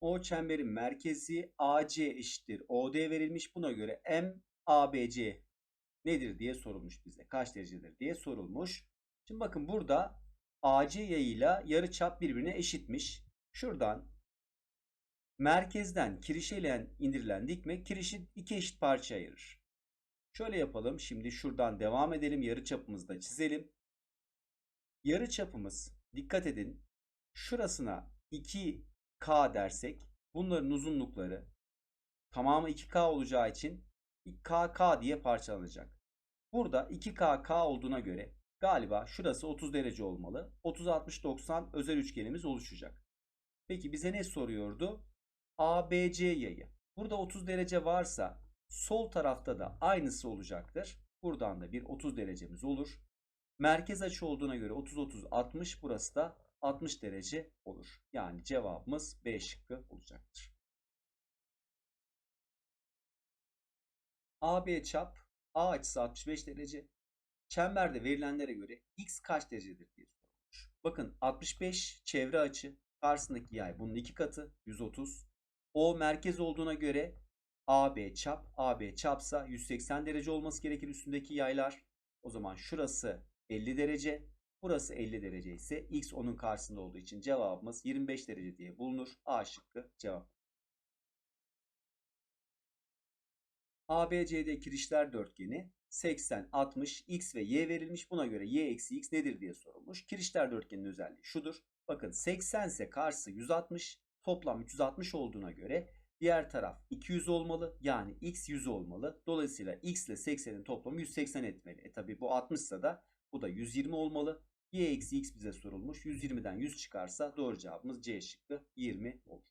O çemberin merkezi AC eşittir OD verilmiş. Buna göre M ABC nedir diye sorulmuş bize. Kaç derecedir diye sorulmuş. Şimdi bakın burada AC yayıyla yarıçap birbirine eşitmiş. Şuradan merkezden kirişeyle indirilen dikme kirişi iki eşit parça ayırır. Şöyle yapalım. Şimdi şuradan devam edelim. Yarıçapımızı da çizelim. Yarıçapımız dikkat edin. Şurasına 2K dersek bunların uzunlukları tamamı 2K olacağı için KK diye parçalanacak. Burada 2KK olduğuna göre galiba şurası 30 derece olmalı. 30-60-90 özel üçgenimiz oluşacak. Peki bize ne soruyordu? ABC yayı. Burada 30 derece varsa sol tarafta da aynısı olacaktır. Buradan da bir 30 derecemiz olur. Merkez açı olduğuna göre 30-30-60 burası da 60 derece olur. Yani cevabımız B şıkkı olacaktır. AB çap A açısı 65 derece. Çemberde verilenlere göre x kaç derecedir diye sorulmuş. Bakın 65 çevre açı. Karşısındaki yay bunun iki katı 130. O merkez olduğuna göre AB çap. AB çapsa 180 derece olması gerekir üstündeki yaylar. O zaman şurası 50 derece. Burası 50 derece ise x onun karşısında olduğu için cevabımız 25 derece diye bulunur. A şıkkı cevap. ABCD kirişler dörtgeni 80, 60, x ve y verilmiş. Buna göre y eksi x nedir diye sorulmuş. Kirişler dörtgenin özelliği şudur. Bakın 80 ise karşısı 160. Toplam 360 olduğuna göre diğer taraf 200 olmalı. Yani x 100 olmalı. Dolayısıyla x ile 80'in toplamı 180 etmeli. E tabi bu 60 ise da bu da 120 olmalı. Y eksi x bize sorulmuş. 120'den 100 çıkarsa doğru cevabımız C şıkkı 20 olur.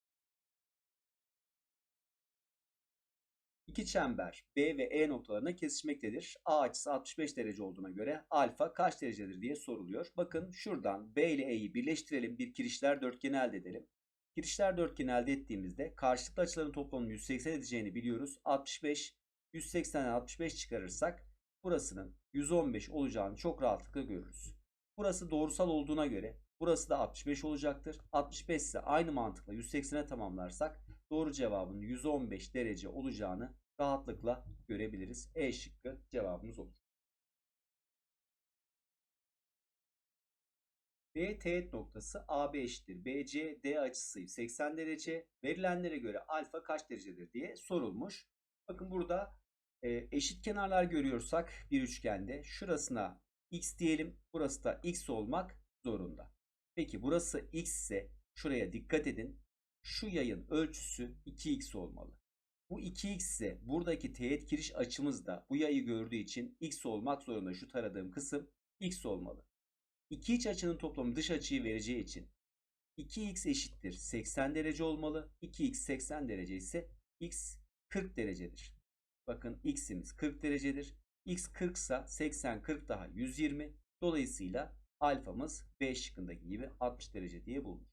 İki çember B ve E noktalarına kesişmektedir. A açısı 65 derece olduğuna göre alfa kaç derecedir diye soruluyor. Bakın şuradan B ile E'yi birleştirelim. Bir kirişler dörtgeni elde edelim. Kirişler dörtgeni elde ettiğimizde karşılıklı açıların toplamının 180 edeceğini biliyoruz. 65, 180'den 65 çıkarırsak burasının 115 olacağını çok rahatlıkla görürüz. Burası doğrusal olduğuna göre burası da 65 olacaktır. 65 ise aynı mantıkla 180'e tamamlarsak doğru cevabın 115 derece olacağını rahatlıkla görebiliriz. E şıkkı cevabımız olur. B teğet noktası AB eşittir. BC D açısı 80 derece. Verilenlere göre alfa kaç derecedir diye sorulmuş. Bakın burada e, eşit kenarlar görüyorsak bir üçgende şurasına x diyelim. Burası da x olmak zorunda. Peki burası x ise şuraya dikkat edin. Şu yayın ölçüsü 2x olmalı. Bu 2x ise buradaki teğet kiriş açımız da bu yayı gördüğü için x olmak zorunda. Şu taradığım kısım x olmalı. İki iç açının toplamı dış açıyı vereceği için 2x eşittir 80 derece olmalı. 2x 80 derece ise x 40 derecedir. Bakın x'imiz 40 derecedir. X 40 ise 80 40 daha 120. Dolayısıyla alfamız B şıkkındaki gibi 60 derece diye bulunur.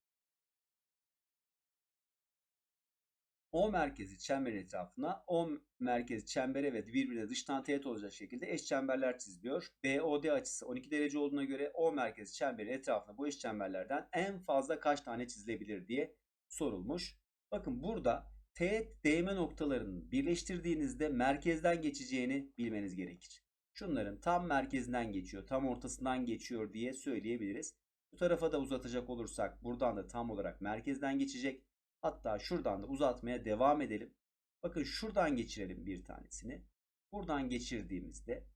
O merkezi çemberin etrafına O merkezi çembere ve birbirine dıştan teğet olacak şekilde eş çemberler çiziliyor. BOD açısı 12 derece olduğuna göre O merkezi çemberin etrafına bu eş çemberlerden en fazla kaç tane çizilebilir diye sorulmuş. Bakın burada teğet değme noktalarının birleştirdiğinizde merkezden geçeceğini bilmeniz gerekir. Şunların tam merkezinden geçiyor, tam ortasından geçiyor diye söyleyebiliriz. Bu tarafa da uzatacak olursak buradan da tam olarak merkezden geçecek. Hatta şuradan da uzatmaya devam edelim. Bakın şuradan geçirelim bir tanesini. Buradan geçirdiğimizde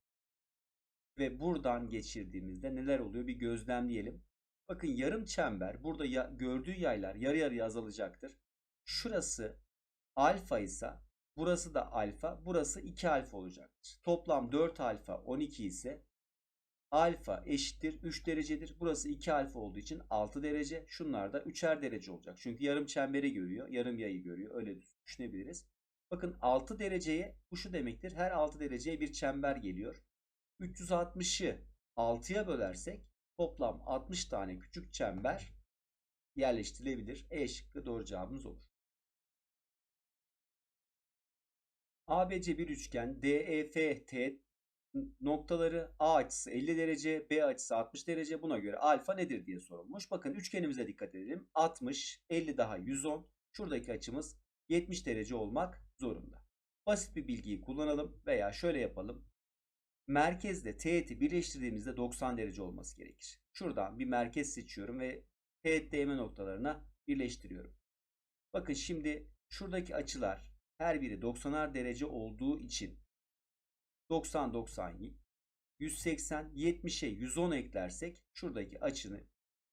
ve buradan geçirdiğimizde neler oluyor bir gözlemleyelim. Bakın yarım çember burada ya, gördüğü yaylar yarı yarıya azalacaktır. Şurası alfa ise burası da alfa, burası 2 alfa olacaktır. Toplam 4 alfa 12 ise alfa eşittir 3 derecedir. Burası 2 alfa olduğu için 6 derece. Şunlar da 3'er derece olacak. Çünkü yarım çemberi görüyor. Yarım yayı görüyor. Öyle düşünebiliriz. Bakın 6 dereceye bu şu demektir. Her 6 dereceye bir çember geliyor. 360'ı 6'ya bölersek toplam 60 tane küçük çember yerleştirilebilir. E şıkkı doğru cevabımız olur. ABC bir üçgen DEF teğet noktaları A açısı 50 derece, B açısı 60 derece. Buna göre alfa nedir diye sorulmuş. Bakın üçgenimize dikkat edelim. 60, 50 daha 110. şuradaki açımız 70 derece olmak zorunda. Basit bir bilgiyi kullanalım veya şöyle yapalım. Merkezle teğeti birleştirdiğimizde 90 derece olması gerekir. Şuradan bir merkez seçiyorum ve teğet değme noktalarına birleştiriyorum. Bakın şimdi şuradaki açılar her biri 90'ar derece olduğu için 90 90 180 70'e 110 eklersek şuradaki açını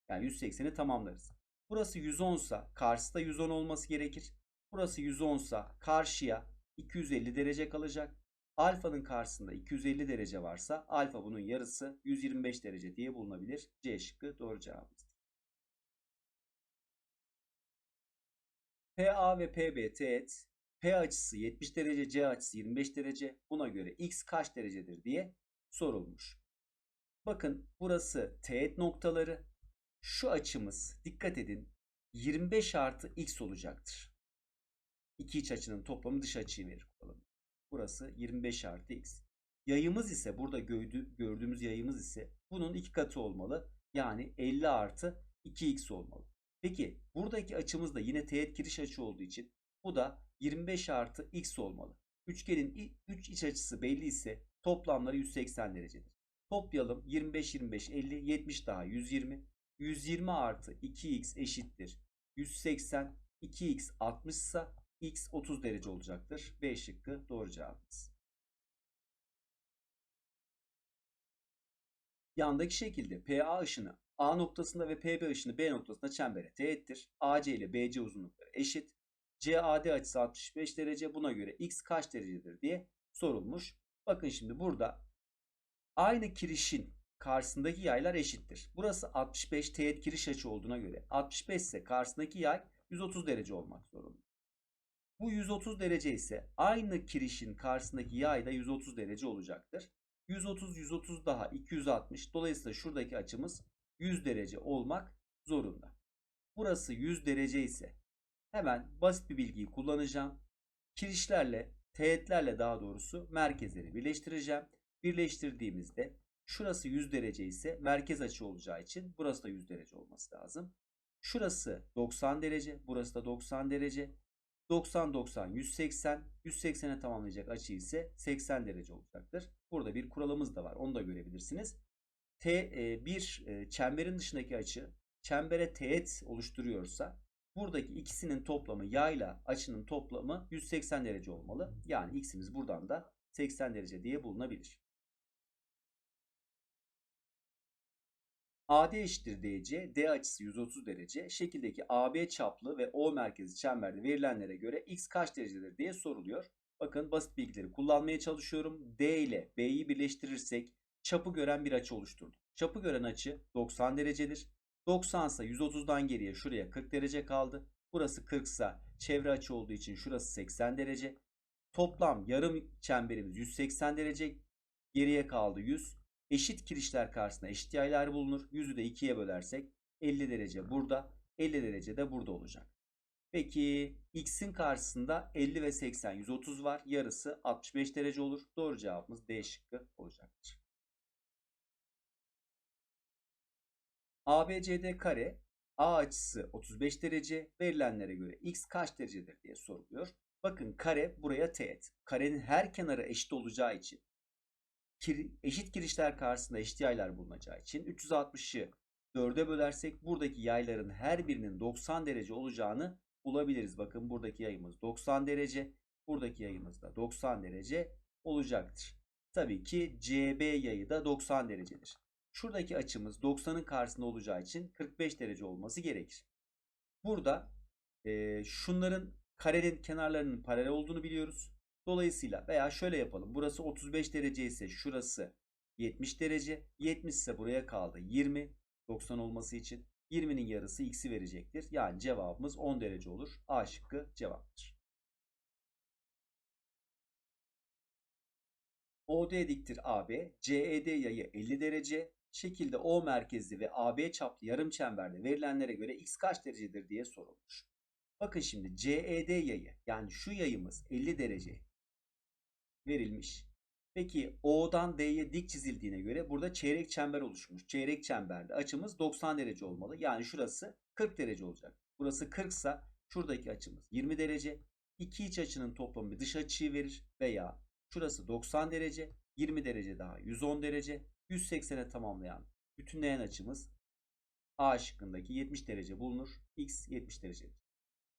yani 180'i tamamlarız. Burası 110 sa karşısı da 110 olması gerekir. Burası 110 sa karşıya 250 derece kalacak. Alfanın karşısında 250 derece varsa alfa bunun yarısı 125 derece diye bulunabilir. C şıkkı doğru cevabımız. PA ve PB teğet. P açısı 70 derece, C açısı 25 derece. Buna göre X kaç derecedir diye sorulmuş. Bakın burası teğet noktaları. Şu açımız dikkat edin 25 artı X olacaktır. İki iç açının toplamı dış açıyı verir. Burası 25 artı X. Yayımız ise burada gördüğümüz yayımız ise bunun iki katı olmalı. Yani 50 artı 2x olmalı. Peki buradaki açımız da yine teğet kiriş açı olduğu için bu da 25 artı x olmalı. Üçgenin 3 iç açısı belli ise toplamları 180 derecedir. Toplayalım 25 25 50 70 daha 120. 120 artı 2x eşittir. 180 2x 60 ise x 30 derece olacaktır. B şıkkı doğru cevabımız. Yandaki şekilde PA ışını A noktasında ve PB ışını B noktasında çembere teğettir. AC ile BC uzunlukları eşit. CAD açısı 65 derece. Buna göre X kaç derecedir diye sorulmuş. Bakın şimdi burada aynı kirişin karşısındaki yaylar eşittir. Burası 65 teğet kiriş açı olduğuna göre 65 ise karşısındaki yay 130 derece olmak zorunda. Bu 130 derece ise aynı kirişin karşısındaki yay da 130 derece olacaktır. 130 130 daha 260. Dolayısıyla şuradaki açımız 100 derece olmak zorunda. Burası 100 derece ise hemen basit bir bilgiyi kullanacağım. Kirişlerle, teğetlerle daha doğrusu merkezleri birleştireceğim. Birleştirdiğimizde şurası 100 derece ise merkez açı olacağı için burası da 100 derece olması lazım. Şurası 90 derece, burası da 90 derece. 90 90 180 180'e tamamlayacak açı ise 80 derece olacaktır. Burada bir kuralımız da var. Onu da görebilirsiniz. T e, bir e, çemberin dışındaki açı çembere teğet oluşturuyorsa buradaki ikisinin toplamı yayla açının toplamı 180 derece olmalı. Yani x'imiz buradan da 80 derece diye bulunabilir. AD eşittir DC, D açısı 130 derece. Şekildeki AB çaplı ve O merkezi çemberde verilenlere göre X kaç derecedir diye soruluyor. Bakın basit bilgileri kullanmaya çalışıyorum. D ile B'yi birleştirirsek çapı gören bir açı oluşturduk. Çapı gören açı 90 derecedir. 90 ise 130'dan geriye şuraya 40 derece kaldı. Burası 40 ise çevre açı olduğu için şurası 80 derece. Toplam yarım çemberimiz 180 derece. Geriye kaldı 100. Eşit kirişler karşısında eşit yaylar bulunur. 100'ü de 2'ye bölersek 50 derece burada, 50 derece de burada olacak. Peki x'in karşısında 50 ve 80 130 var. Yarısı 65 derece olur. Doğru cevabımız D şıkkı olacaktır. ABCD kare A açısı 35 derece verilenlere göre x kaç derecedir diye soruluyor. Bakın kare buraya teğet. Karenin her kenarı eşit olacağı için eşit kirişler karşısında eşit yaylar bulunacağı için 360'ı 4'e bölersek buradaki yayların her birinin 90 derece olacağını bulabiliriz. Bakın buradaki yayımız 90 derece. Buradaki yayımız da 90 derece olacaktır. Tabii ki CB yayı da 90 derecedir. Şuradaki açımız 90'ın karşısında olacağı için 45 derece olması gerekir. Burada e, şunların karenin kenarlarının paralel olduğunu biliyoruz. Dolayısıyla veya şöyle yapalım. Burası 35 derece ise şurası 70 derece. 70 ise buraya kaldı 20. 90 olması için 20'nin yarısı x'i verecektir. Yani cevabımız 10 derece olur. A şıkkı cevaptır. OD diktir AB, CED yayı 50 derece, şekilde O merkezli ve AB çaplı yarım çemberde verilenlere göre x kaç derecedir diye sorulmuş. Bakın şimdi CED yayı yani şu yayımız 50 derece verilmiş. Peki O'dan D'ye dik çizildiğine göre burada çeyrek çember oluşmuş. Çeyrek çemberde açımız 90 derece olmalı. Yani şurası 40 derece olacak. Burası 40 ise Şuradaki açımız 20 derece. İki iç açının toplamı dış açıyı verir veya şurası 90 derece, 20 derece daha 110 derece, 180'e tamamlayan bütünleyen açımız A şıkkındaki 70 derece bulunur. X 70 derecedir.